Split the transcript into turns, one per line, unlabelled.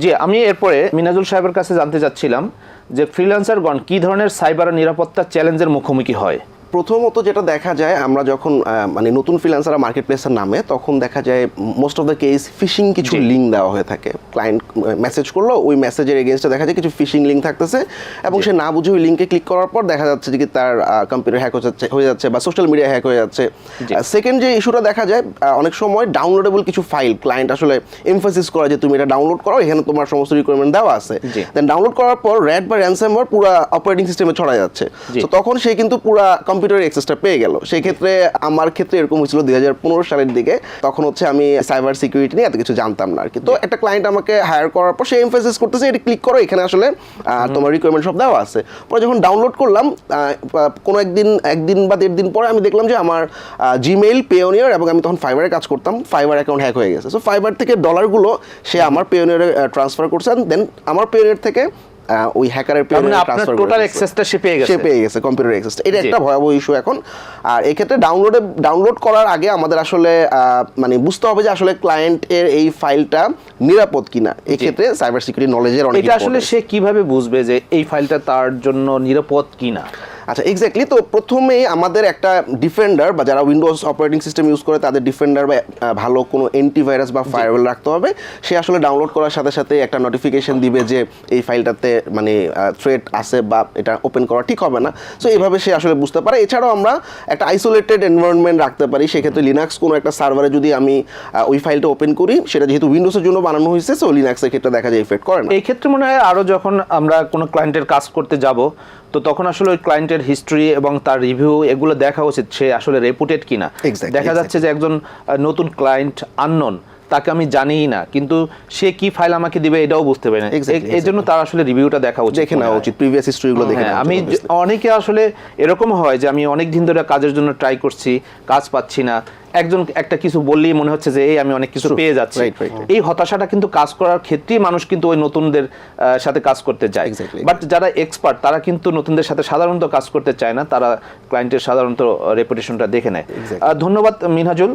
জি, আমি এরপরে মিনাজুল সাহেবের কাছে জানতে চাচ্ছিলাম যে ফ্রিল্যান্সারগণ কী ধরনের সাইবার নিরাপত্তা চ্যালেঞ্জের মুখোমুখি হয়?
প্রথমত যেটা দেখা যায় আমরা যখন মানে নতুন ফ্রিল্যান্সাররা মার্কেট প্লেসের নামে তখন দেখা যায় most of the case phishing কিছু লিঙ্ক দেওয়া হয়ে থাকে। ক্লায়েন্ট মেসেজ করল ওই মেসেজের এগেনস্টে দেখা যায় কিছু ফিশিং লিঙ্ক থাকতেছে এবং সে না বুঝে ওই লিঙ্কে ক্লিক করার পর দেখা যাচ্ছে যে কি তার কম্পিউটার হ্যাক হয়ে যাচ্ছে বা সোশ্যাল মিডিয়া হ্যাক হয়ে যাচ্ছে। সেকেন্ড যে ইস্যুটা দেখা যায় অনেক সময় ডাউনলোডেবল কিছু ফাইল ক্লায়েন্ট আসলে এমফাসিস করে যে তুমি এটা ডাউনলোড করো এখানে তোমার সমস্ত রিকোয়ারমেন্ট দেওয়া আছে। দেন ডাউনলোড করার পর র্যাড বা র্যানসামওয়্যার পুরো অপারেটিং সিস্টেমে ছড়া যাচ্ছে। তো তখন সে কিন্তু পুরো কম্পিউটার অ্যাক্সেসটা পেয়ে গেল। সেই ক্ষেত্রে আমার ক্ষেত্রে এরকম হয়েছিল দুই হাজার পনেরো সালের দিকে। তখন হচ্ছে আমি সাইবার সিকিউরিটি নিয়ে এত কিছু জানতাম না আর কি তো একটা ক্লায়েন্ট আমাকে হায়ার করার পর সে এমফেসিস করতেছে এটা ক্লিক করো এখানে আসলে তোমার রিকোয়ারমেন্ট সব দেওয়া আছে। পরে যখন ডাউনলোড করলাম কোনো একদিন একদিন বা দেড় দিন পরে আমি দেখলাম যে আমার জিমেইল পেওনিয়ার এবং আমি তখন ফাইবারে কাজ করতাম। ফাইবার অ্যাকাউন্ট হ্যাক হয়ে গেছে। সো ফাইবার থেকে ডলারগুলো সে আমার পেওনিয়ারে ট্রান্সফার করছে। দেন আমার পেওনিয়ার থেকে ওই হ্যাকারের ট্রান্সফার
টোটাল অ্যাক্সেসটা সে পেয়ে গেছে।
সে পেয়ে গেছে কম্পিউটার অ্যাক্সেসটা এটা একটা ভয়াবহ ইস্যু এখন। আর এক্ষেত্রে ডাউনলোডে ডাউনলোড করার আগে আমাদের আসলে আহ, মানে বুঝতে হবে যে আসলে ক্লায়েন্টের এই ফাইলটা নিরাপদ কিনা। এক্ষেত্রে সাইবার সিকিউরিটি নলেজের অনেক
এটা আসলে সে কীভাবে বুঝবে যে এই ফাইলটা তার জন্য নিরাপদ কিনা?
আচ্ছা এক্স্যাক্টলি তো প্রথমেই আমাদের একটা ডিফেন্ডার বা যারা উইন্ডোজ অপারেটিং সিস্টেম ইউজ করে তাদের ডিফেন্ডার বা ভালো কোনো অ্যান্টিভাইরাস বা ফায়ারওয়েল রাখতে হবে। সে আসলে ডাউনলোড করার সাথে সাথে একটা নোটিফিকেশন দিবে যে এই ফাইলটাতে মানে থ্রেট আছে বা এটা ওপেন করা ঠিক হবে না। সো এইভাবে সে আসলে বুঝতে পারে। এছাড়াও আমরা একটা আইসোলেটেড এনভায়রনমেন্ট রাখতে পারি। সেক্ষেত্রে লিনাক্স কোনো একটা সার্ভারে যদি আমি ওই ফাইলটা ওপেন করি সেটা যেহেতু উইন্ডোজের জন্য বানানো হয়েছে সো লিনাক্সের ক্ষেত্রে দেখা যায় ইফেক্ট করে না।
এই ক্ষেত্রে মনে হয় আরও যখন আমরা কোনো ক্লায়েন্টের কাজ করতে যাব তো তখন আসলে ওই ক্লায়েন্টের হিস্ট্রি এবং তার রিভিউ এগুলো দেখা উচিত সে আসলে রেপুটেড কিনা। দেখা যাচ্ছে যে একজন নতুন ক্লায়েন্ট আননোন তাকে আমি জানিই না কিন্তু সে কি ফাইল আমাকে দিবে এটাও বুঝতে পারি না। এই জন্য তার আসলে রিভিউটা দেখা উচিত।
দেখে নেওয়া উচিত প্রিভিয়াস হিস্ট্রিগুলো দেখে
হ্যাঁ,
নেওয়া
আমি অনেকে আসলে এরকম হয় যে আমি অনেক দিন ধরে কাজের জন্য ট্রাই করছি কাজ পাচ্ছি না। একজন একটা কিছু বললেই মনে হচ্ছে যে এই আমি অনেক কিছু পেয়ে যাচ্ছি. এই হতাশাটা কিন্তু কাজ করার ক্ষেত্রেই মানুষ কিন্তু ওই নতুনদের সাথে কাজ করতে যায়। বাট যারা এক্সপার্ট তারা কিন্তু নতুনদের সাথে সাধারণত কাজ করতে চায় না তারা ক্লায়েন্টের সাধারণত রেপুটেশনটা দেখে নেয়. ধন্যবাদ মিনহাজুল।